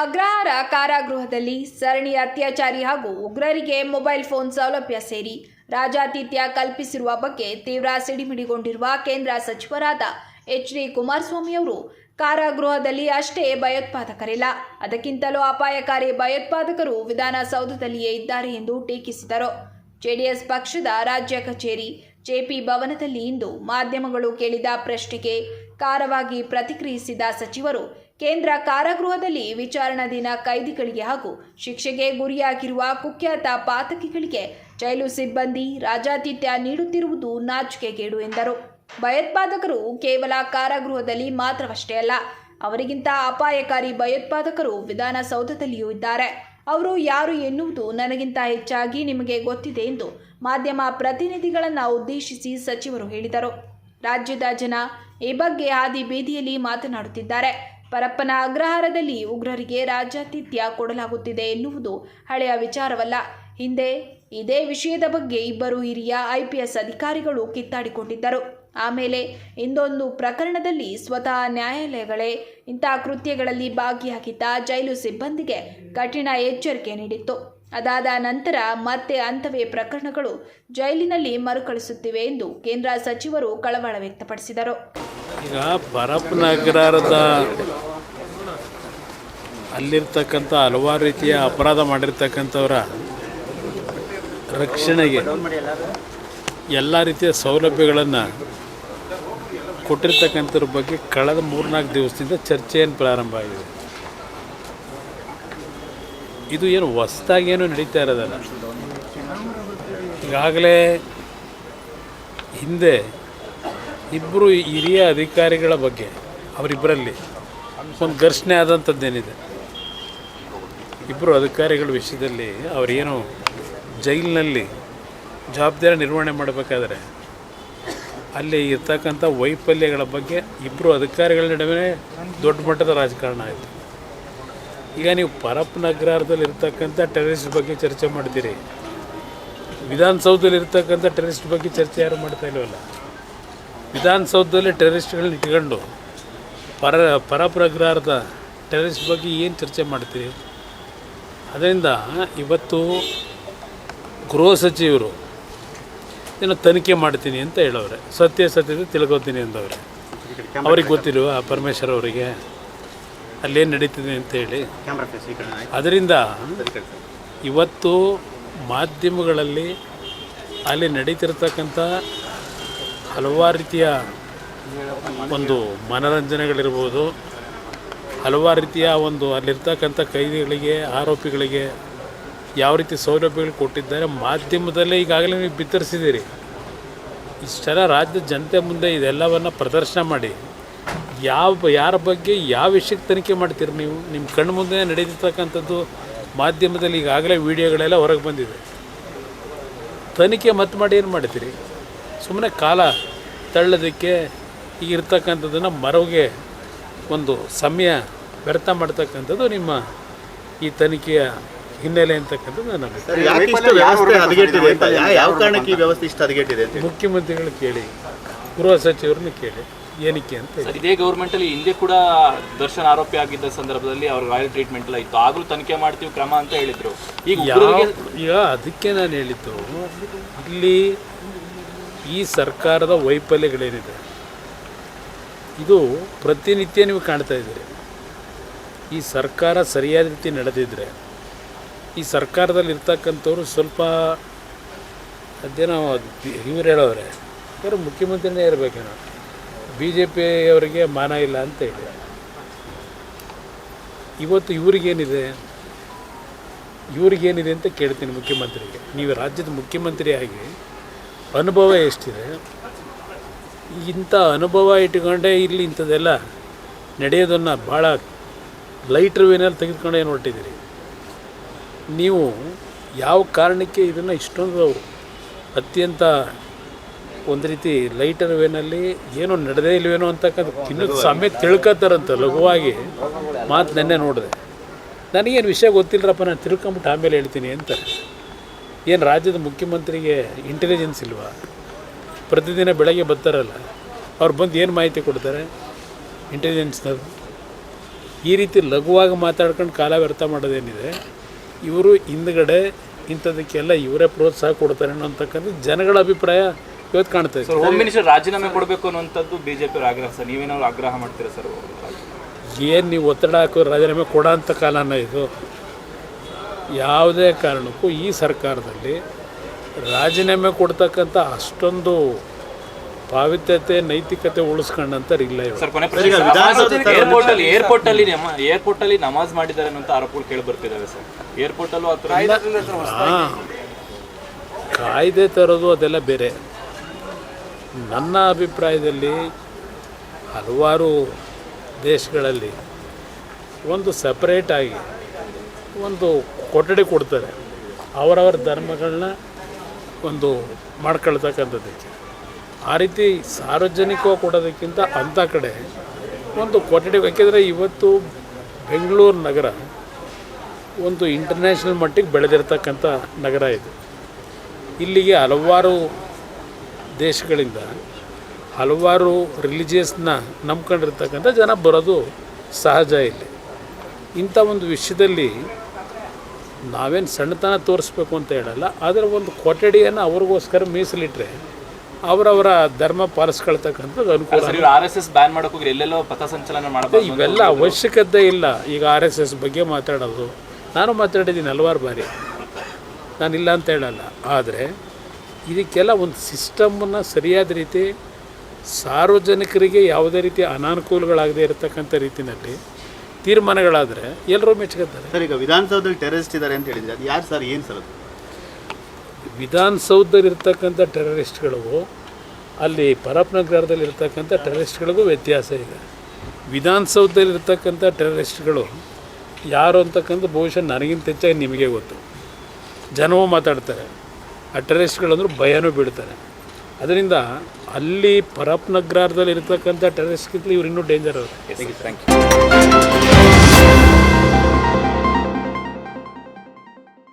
ಅಗ್ರಹಾರ ಕಾರಾಗೃಹದಲ್ಲಿ ಸರಣಿ ಅತ್ಯಾಚಾರಿ ಹಾಗೂ ಉಗ್ರರಿಗೆ ಮೊಬೈಲ್ ಫೋನ್ ಸೌಲಭ್ಯ ಸೇರಿ ರಾಜಾತಿಥ್ಯ ಕಲ್ಪಿಸಿರುವ ಬಗ್ಗೆ ತೀವ್ರ ಸಿಡಿಮಿಡಿಗೊಂಡಿರುವ ಕೇಂದ್ರ ಸಚಿವರಾದ ಎಚ್ ಡಿ ಕುಮಾರಸ್ವಾಮಿ ಅವರು, ಕಾರಾಗೃಹದಲ್ಲಿ ಅಷ್ಟೇ ಭಯೋತ್ಪಾದಕರಿಲ್ಲ. ಅದಕ್ಕಿಂತಲೂ ಅಪಾಯಕಾರಿ ಭಯೋತ್ಪಾದಕರು ವಿಧಾನಸೌಧದಲ್ಲಿಯೇ ಇದ್ದಾರೆ ಎಂದು ಟೀಕಿಸಿದರು. ಜೆಡಿಎಸ್ ಪಕ್ಷದ ರಾಜ್ಯ ಕಚೇರಿ ಜೆಪಿ ಭವನದಲ್ಲಿ ಇಂದು ಮಾಧ್ಯಮಗಳು ಕೇಳಿದ ಪ್ರಶ್ನೆಗೆ ಕಾರವಾಗಿ ಪ್ರತಿಕ್ರಿಯಿಸಿದ ಸಚಿವರು ಕೇಂದ್ರ ಕಾರಾಗೃಹದಲ್ಲಿ ವಿಚಾರಣಾ ದಿನ ಕೈದಿಗಳಿಗೆ ಹಾಗೂ ಶಿಕ್ಷೆಗೆ ಗುರಿಯಾಗಿರುವ ಕುಖ್ಯಾತ ಪಾತಕಿಗಳಿಗೆ ಜೈಲು ಸಿಬ್ಬಂದಿ ರಾಜಾತಿಥ್ಯ ನೀಡುತ್ತಿರುವುದು ನಾಚಿಕೆಗೇಡು ಎಂದರು. ಭಯೋತ್ಪಾದಕರು ಕೇವಲ ಕಾರಾಗೃಹದಲ್ಲಿ ಮಾತ್ರವಷ್ಟೇ ಅಲ್ಲ, ಅವರಿಗಿಂತ ಅಪಾಯಕಾರಿ ಭಯೋತ್ಪಾದಕರು ವಿಧಾನಸೌಧದಲ್ಲಿಯೂ ಇದ್ದಾರೆ. ಅವರು ಯಾರು ಎನ್ನುವುದು ನನಗಿಂತ ಹೆಚ್ಚಾಗಿ ನಿಮಗೆ ಗೊತ್ತಿದೆ ಎಂದು ಮಾಧ್ಯಮ ಪ್ರತಿನಿಧಿಗಳನ್ನು ಉದ್ದೇಶಿಸಿ ಸಚಿವರು ಹೇಳಿದರು. ರಾಜ್ಯದ ಜನ ಈ ಬಗ್ಗೆ ಹಾದಿ ಬೀದಿಯಲ್ಲಿ ಮಾತನಾಡುತ್ತಿದ್ದಾರೆ. ಪರಪ್ಪನ ಅಗ್ರಹಾರದಲ್ಲಿ ಉಗ್ರರಿಗೆ ರಾಜ್ಯಾತಿಥ್ಯ ಕೊಡಲಾಗುತ್ತಿದೆ ಎನ್ನುವುದು ಹಳೆಯ ವಿಚಾರವಲ್ಲ. ಹಿಂದೆ ಇದೇ ವಿಷಯದ ಬಗ್ಗೆ ಇಬ್ಬರು ಹಿರಿಯ ಐಪಿಎಸ್ ಅಧಿಕಾರಿಗಳು ಕಿತ್ತಾಡಿಕೊಂಡಿದ್ದರು. ಆಮೇಲೆ ಇಂದೊಂದು ಪ್ರಕರಣದಲ್ಲಿ ಸ್ವತಃ ನ್ಯಾಯಾಲಯಗಳೇ ಇಂತಹ ಕೃತ್ಯಗಳಲ್ಲಿ ಭಾಗಿಯಾಗಿದ್ದ ಜೈಲು ಸಿಬ್ಬಂದಿಗೆ ಕಠಿಣ ಎಚ್ಚರಿಕೆ ನೀಡಿತ್ತು. ಅದಾದ ನಂತರ ಮತ್ತೆ ಅಂಥವೇ ಪ್ರಕರಣಗಳು ಜೈಲಿನಲ್ಲಿ ಮರುಕಳಿಸುತ್ತಿವೆ ಎಂದು ಕೇಂದ್ರ ಸಚಿವರು ಕಳವಳ ವ್ಯಕ್ತಪಡಿಸಿದರು. ಈಗ ನಗರದ ಅಲ್ಲಿರ್ತಕ್ಕಂಥ ಹಲವಾರು ರೀತಿಯ ಅಪರಾಧ ಮಾಡಿರ್ತಕ್ಕಂಥವರ ರಕ್ಷಣೆಗೆ ಎಲ್ಲ ರೀತಿಯ ಸೌಲಭ್ಯಗಳನ್ನು ಕೊಟ್ಟಿರ್ತಕ್ಕಂಥವ್ರ ಬಗ್ಗೆ ಕಳೆದ ಮೂರ್ನಾಲ್ಕು ದಿವಸದಿಂದ ಚರ್ಚೆಯನ್ನು ಪ್ರಾರಂಭ ಆಗಿದೆ. ಇದು ಏನು ಹೊಸ್ದಾಗೇನು ನಡೀತಾ ಇರೋದಲ್ಲ. ಈಗಾಗಲೇ ಹಿಂದೆ ಇಬ್ಬರು ಹಿರಿಯ ಅಧಿಕಾರಿಗಳ ಬಗ್ಗೆ ಅವರಿಬ್ಬರಲ್ಲಿ ಒಂದು ಘರ್ಷಣೆ ಆದಂಥದ್ದೇನಿದೆ? ಇಬ್ಬರು ಅಧಿಕಾರಿಗಳ ವಿಷಯದಲ್ಲಿ ಅವರೇನು ಜೈಲಿನಲ್ಲಿ ಜವಾಬ್ದಾರಿ ನಿರ್ವಹಣೆ ಮಾಡಬೇಕಾದ್ರೆ, ಅಲ್ಲಿ ಇರ್ತಕ್ಕಂಥ ವೈಫಲ್ಯಗಳ ಬಗ್ಗೆ ಇಬ್ಬರು ಅಧಿಕಾರಿಗಳ ನಡುವೆ ದೊಡ್ಡ ಮಟ್ಟದ ರಾಜಕಾರಣ ಆಯಿತು. ಈಗ ನೀವು ಪರಪ್ಪನಗರದಲ್ಲಿ ಇರ್ತಕ್ಕಂಥ ಟೆರರಿಸ್ಟ್ ಬಗ್ಗೆ ಚರ್ಚೆ ಮಾಡ್ತೀರಿ. ವಿಧಾನಸೌಧದಲ್ಲಿ ಇರ್ತಕ್ಕಂಥ ಟೆರರಿಸ್ಟ್ ಬಗ್ಗೆ ಚರ್ಚೆ ಯಾರು ಮಾಡ್ತಾ ಇಲ್ವಲ್ಲ? ವಿಧಾನಸೌಧದಲ್ಲಿ ಟೆರರಿಸ್ಟ್ಗಳನ್ನ ಇಟ್ಕೊಂಡು ಪರ ಪರಪ್ರಗ್ರಹಾರದ ಟೆರರಿಸ್ಟ್ ಬಗ್ಗೆ ಏನು ಚರ್ಚೆ ಮಾಡ್ತೀರಿ? ಅದರಿಂದ ಇವತ್ತು ಗೃಹ ಸಚಿವರು ಏನು ತನಿಖೆ ಮಾಡ್ತೀನಿ ಅಂತ ಹೇಳವ್ರೆ. ಸತ್ಯಾಸತ್ಯತೆ ತಿಳ್ಕೊತೀನಿ ಅಂದವ್ರೆ. ಅವ್ರಿಗೆ ಗೊತ್ತಿಲ್ವ ಪರಮೇಶ್ವರ್ ಅವರಿಗೆ ಅಲ್ಲೇನು ನಡೀತಿದೆ ಅಂತ ಹೇಳಿ. ಅದರಿಂದ ಇವತ್ತು ಮಾಧ್ಯಮಗಳಲ್ಲಿ ಅಲ್ಲಿ ನಡೀತಿರ್ತಕ್ಕಂಥ ಹಲವಾರು ರೀತಿಯ ಒಂದು ಮನೋರಂಜನೆಗಳಿರ್ಬೋದು. ಹಲವಾರು ರೀತಿಯ ಒಂದು ಅಲ್ಲಿರ್ತಕ್ಕಂಥ ಕೈದಿಗಳಿಗೆ, ಆರೋಪಿಗಳಿಗೆ ಯಾವ ರೀತಿ ಸೌಲಭ್ಯಗಳು ಕೊಟ್ಟಿದ್ದಾರೆ ಮಾಧ್ಯಮದಲ್ಲೇ ಈಗಾಗಲೇ ನೀವು ಬಿತ್ತರಿಸಿದ್ದೀರಿ. ಇಷ್ಟೆಲ್ಲ ರಾಜ್ಯದ ಜನತೆ ಮುಂದೆ ಇದೆಲ್ಲವನ್ನು ಪ್ರದರ್ಶನ ಮಾಡಿ. ಯಾವ ಯಾರ ಬಗ್ಗೆ ಯಾವ ವಿಷಯಕ್ಕೆ ತನಿಖೆ ಮಾಡ್ತೀರಿ ನೀವು? ನಿಮ್ಮ ಕಣ್ಣು ಮುಂದೆ ನಡೀತಿರ್ತಕ್ಕಂಥದ್ದು ಮಾಧ್ಯಮದಲ್ಲಿ ಈಗಾಗಲೇ ವಿಡಿಯೋಗಳೆಲ್ಲ ಹೊರಗೆ ಬಂದಿದೆ. ತನಿಖೆ ಮತ್ತೆ ಮಾಡಿ ಏನು ಮಾಡ್ತೀರಿ? ಸುಮ್ಮನೆ ಕಾಲ ತಳ್ಳೋದಕ್ಕೆ ಈಗ ಇರ್ತಕ್ಕಂಥದ್ದನ್ನು ಮರವಿಗೆ ಒಂದು ಸಮಯ ವ್ಯರ್ಥ ಮಾಡ್ತಕ್ಕಂಥದ್ದು ನಿಮ್ಮ ಈ ತನಿಖೆಯ ಹಿನ್ನೆಲೆ ಅಂತಕ್ಕಂಥದ್ದು ನನ್ನ ಸರ್ ಯಾಕೆ ಇಷ್ಟು ವ್ಯವಸ್ಥೆ ಹದಗೆಟ್ಟಿದೆ ಅಂತ ಯಾವ ಕಾರಣಕ್ಕೆ ಈ ವ್ಯವಸ್ಥೆ ಇಷ್ಟು ಹದಗೆಟ್ಟಿದೆ ಅಂತ ಮುಖ್ಯಮಂತ್ರಿಗಳು ಕೇಳಿ ಗೃಹ ಸಚಿವರನ್ನ ಕೇಳಿ ಏನಕ್ಕೆ ಅಂತ ಸರ್ ಇದೇ ಗೌರ್ಮೆಂಟ್ ಅಲ್ಲಿ ಹಿಂದೆ ಕೂಡ ದರ್ಶನ್ ಆರೋಪಿ ಆಗಿದ್ದ ಸಂದರ್ಭದಲ್ಲಿ ಅವ್ರ ರಾಯಲ್ ಟ್ರೀಟ್ಮೆಂಟ್ ಎಲ್ಲ ಇತ್ತು. ಆಗಲೂ ತನಿಖೆ ಮಾಡ್ತೀವಿ ಕ್ರಮ ಅಂತ ಹೇಳಿದ್ರು. ಈಗ ಈಗ ಅದಕ್ಕೆ ನಾನು ಹೇಳಿದ್ದು ಇಲ್ಲಿ ಈ ಸರ್ಕಾರದ ವೈಫಲ್ಯಗಳೇನಿದೆ? ಇದು ಪ್ರತಿನಿತ್ಯ ನೀವು ಕಾಣ್ತಾ ಇದ್ದೀರಿ ಈ ಸರ್ಕಾರ ಸರಿಯಾದ ರೀತಿ ನಡೆದಿದ್ರೆ, ಈ ಸರ್ಕಾರದಲ್ಲಿ ಇರ್ತಕ್ಕಂಥವ್ರು ಸ್ವಲ್ಪ ಅದೇನೋ ಇವ್ರು ಹೇಳೋರೆ ಯಾರು ಮುಖ್ಯಮಂತ್ರಿನೇ ಇರಬೇಕೇನೋ ಬಿ ಜೆ ಪಿಯವರಿಗೆ ಮಾನ ಇಲ್ಲ ಅಂತ ಹೇಳಿ. ಇವತ್ತು ಇವ್ರಿಗೇನಿದೆ? ಇವ್ರಿಗೇನಿದೆ ಅಂತ ಕೇಳ್ತೀನಿ ಮುಖ್ಯಮಂತ್ರಿಗೆ. ನೀವು ರಾಜ್ಯದ ಮುಖ್ಯಮಂತ್ರಿಯಾಗಿ ಅನುಭವ ಎಷ್ಟಿದೆ? ಇಂಥ ಅನುಭವ ಇಟ್ಕೊಂಡೇ ಇಲ್ಲಿ ಇಂಥದ್ದೆಲ್ಲ ನಡೆಯೋದನ್ನು ಭಾಳ ಲೈಟ್ರ್ ವೇನಲ್ಲಿ ತೆಗೆದುಕೊಂಡು ಏನು ನೀವು ಯಾವ ಕಾರಣಕ್ಕೆ ಇದನ್ನು ಇಷ್ಟೊಂದು ಅತ್ಯಂತ ಒಂದು ರೀತಿ ಲೈಟರ್ ವೇನಲ್ಲಿ ಏನೋ ನಡೆದೇ ಇಲ್ವೇನೋ ಅಂತಕ್ಕಂಥ ಇನ್ನೂ ಸಮಯ ತಿಳ್ಕೊತಾರಂತ ಲಘುವಾಗಿ ಮಾತು ನೆನ್ನೆ ನೋಡಿದೆ. ನನಗೇನು ವಿಷಯ ಗೊತ್ತಿಲ್ಲರಪ್ಪ ನಾನು ತಿಳ್ಕೊಂಬಿಟ್ಟು ಆಮೇಲೆ ಹೇಳ್ತೀನಿ ಅಂತ. ಏನು ರಾಜ್ಯದ ಮುಖ್ಯಮಂತ್ರಿಗೆ ಇಂಟೆಲಿಜೆನ್ಸ್ ಇಲ್ವಾ? ಪ್ರತಿದಿನ ಬೆಳಗ್ಗೆ ಬರ್ತಾರಲ್ಲ ಅವ್ರು ಬಂದು ಏನು ಮಾಹಿತಿ ಕೊಡ್ತಾರೆ? ಇಂಟೆಲಿಜೆನ್ಸ್ನವ್ರು ಈ ರೀತಿ ಲಘುವಾಗಿ ಮಾತಾಡ್ಕೊಂಡು ಕಾಲ ವ್ಯರ್ಥ ಮಾಡೋದೇನಿದೆ ಇವರು ಹಿಂದ್ಗಡೆ ಇಂಥದಕ್ಕೆಲ್ಲ ಇವರೇ ಪ್ರೋತ್ಸಾಹ ಕೊಡ್ತಾರೆ ಅನ್ನೋಂತಕ್ಕಂಥ ಜನಗಳ ಅಭಿಪ್ರಾಯ ಇವತ್ತು ಕಾಣ್ತಾ ಇದೆ. ಸರ್ ಹೋಮ್ ಮಿನಿಸ್ಟರ್ ರಾಜೀನಾಮೆ ಕೊಡಬೇಕು ಅನ್ನೋಂಥದ್ದು ಬಿ ಜೆ ಅವ್ರ ಆಗ್ರಹ ಸರ್. ನೀವೇನಾದ್ರು ಆಗ್ರಹ ಮಾಡ್ತೀರಾ ಸರ್? ಏನು ನೀವು ಒತ್ತಡ ಹಾಕೋ ರಾಜೀನಾಮೆ ಕೊಡೋ ಅಂಥ ಕಾಲನ ಇದು. ಯಾವುದೇ ಕಾರಣಕ್ಕೂ ಈ ಸರ್ಕಾರದಲ್ಲಿ ರಾಜೀನಾಮೆ ಕೊಡ್ತಕ್ಕಂಥ ಅಷ್ಟೊಂದು ಪಾವಿತ್ಯತೆ ನೈತಿಕತೆ ಉಳಿಸ್ಕೊಂಡಂಥವ್ರು ಇಲ್ಲ ಏರ್ಪೋರ್ಟ್ ಅಲ್ಲಿ ಏರ್ಪೋರ್ಟ್ ಅಲ್ಲಿ ನಮ- ಏರ್ಪೋರ್ಟ್ ಅಲ್ಲಿ ನಮಾಜ್ ಮಾಡಿದ್ದಾರೆ ಅನ್ನೋ ಆರೋಪಗಳು ಕೇಳಿ ಬರ್ತಿದ್ದಾವೆ ಸರ್. ಏರ್ಪೋರ್ಟ್ ಅಲ್ಲೂ ಕಾಯ್ದೆ ತರೋದು ಅದೆಲ್ಲ ಬೇರೆ. ನನ್ನ ಅಭಿಪ್ರಾಯದಲ್ಲಿ ಹಲವಾರು ದೇಶಗಳಲ್ಲಿ ಒಂದು ಸಪ್ರೇಟಾಗಿ ಒಂದು ಕೊಠಡಿ ಕೊಡ್ತಾರೆ. ಅವರವರ ಧರ್ಮಗಳನ್ನ ಒಂದು ಮಾಡ್ಕೊಳ್ತಕ್ಕಂಥದ್ದಕ್ಕೆ ಆ ರೀತಿ ಸಾರ್ವಜನಿಕವಾಗಿ ಕೊಡೋದಕ್ಕಿಂತ ಅಂಥ ಕಡೆ ಒಂದು ಕೊಠಡಿ ಯಾಕೆಂದರೆ ಇವತ್ತು ಬೆಂಗಳೂರು ನಗರ ಒಂದು ಇಂಟರ್ನ್ಯಾಷನಲ್ ಮಟ್ಟಿಗೆ ಬೆಳೆದಿರ್ತಕ್ಕಂಥ ನಗರ ಇದು. ಇಲ್ಲಿಗೆ ಹಲವಾರು ದೇಶಗಳಿಂದ ಹಲವಾರು ರಿಲಿಜಿಯಸ್ನ ನಂಬ್ಕೊಂಡಿರ್ತಕ್ಕಂಥ ಜನ ಬರೋದು ಸಹಜ ಇಲ್ಲಿ. ಇಂಥ ಒಂದು ವಿಷಯದಲ್ಲಿ ನಾವೇನು ಸಣ್ಣತನ ತೋರಿಸ್ಬೇಕು ಅಂತ ಹೇಳಲ್ಲ ಆದರೆ ಒಂದು ಕೊಠಡಿಯನ್ನು ಅವ್ರಿಗೋಸ್ಕರ ಮೀಸಲಿಟ್ಟರೆ ಅವರವರ ಧರ್ಮ ಪಾಲಿಸ್ಕೊಳ್ತಕ್ಕಂಥದ್ದು ಅನುಕೂಲ. ಆರ್ ಎಸ್ ಎಸ್ ಬ್ಯಾನ್ ಮಾಡೋಕೆ ಎಲ್ಲೆಲ್ಲೋ ಪಥಸಂಚಲನ ಮಾಡಬೇಕು ಇವೆಲ್ಲ ಅವಶ್ಯಕತೆ ಇಲ್ಲ. ಈಗ ಆರ್ ಎಸ್ ಎಸ್ ಬಗ್ಗೆ ಮಾತಾಡೋದು. ನಾನು ಮಾತಾಡಿದ್ದೀನಿ ಹಲವಾರು ಬಾರಿ. ನಾನಿಲ್ಲ ಅಂತ ಹೇಳಲ್ಲ. ಆದರೆ ಇದಕ್ಕೆಲ್ಲ ಒಂದು ಸಿಸ್ಟಮನ್ನು ಸರಿಯಾದ ರೀತಿ ಸಾರ್ವಜನಿಕರಿಗೆ ಯಾವುದೇ ರೀತಿ ಅನಾನುಕೂಲಗಳಾಗದೇ ಇರತಕ್ಕಂಥ ರೀತಿಯಲ್ಲಿ ತೀರ್ಮಾನಗಳಾದರೆ ಎಲ್ಲರೂ ಮೆಚ್ಕೊತಾರೆ ಸರ್ ಈಗ ವಿಧಾನಸೌಧದಲ್ಲಿ ಟೆರರಿಸ್ಟ್ ಇದ್ದಾರೆ ಅಂತ ಹೇಳಿದ್ರೆ ಅದು ಯಾರು ಸರ್ ಏನು ಸರ್ ಅದು? ವಿಧಾನಸೌಧದಲ್ಲಿ ಇರ್ತಕ್ಕಂಥ ಟೆರರಿಸ್ಟ್ಗಳು ಅಲ್ಲಿ ಪರಪ್ನಗರದಲ್ಲಿ ಇರ್ತಕ್ಕಂಥ ಟೆರರಿಸ್ಟ್ಗಳಿಗೂ ವ್ಯತ್ಯಾಸ ಇದೆ. ವಿಧಾನಸೌಧದಲ್ಲಿ ಇರ್ತಕ್ಕಂಥ ಟೆರರಿಸ್ಟ್ಗಳು ಯಾರು ಅಂತಕ್ಕಂಥ ಬಹುಶಃ ನನಗಿಂತ ಹೆಚ್ಚಾಗಿ ನಿಮಗೆ ಗೊತ್ತು. ಜನವೂ ಮಾತಾಡ್ತಾರೆ. ಆ ಟೆರರಿಸ್ಟ್ಗಳಂದ್ರೂ ಭಯನೂ ಬೀಳ್ತಾರೆ. ಅದರಿಂದ ಅಲ್ಲಿ ಪರಪ್ನಗ್ರದಲ್ಲಿ ಇರ್ತಕ್ಕಂಥ ಟೆರರಿಸ್ಟ್ಗಿಂತಲೂ ಇವ್ರು ಇನ್ನೂ ಡೇಂಜರ್ ಅವರು. Thank you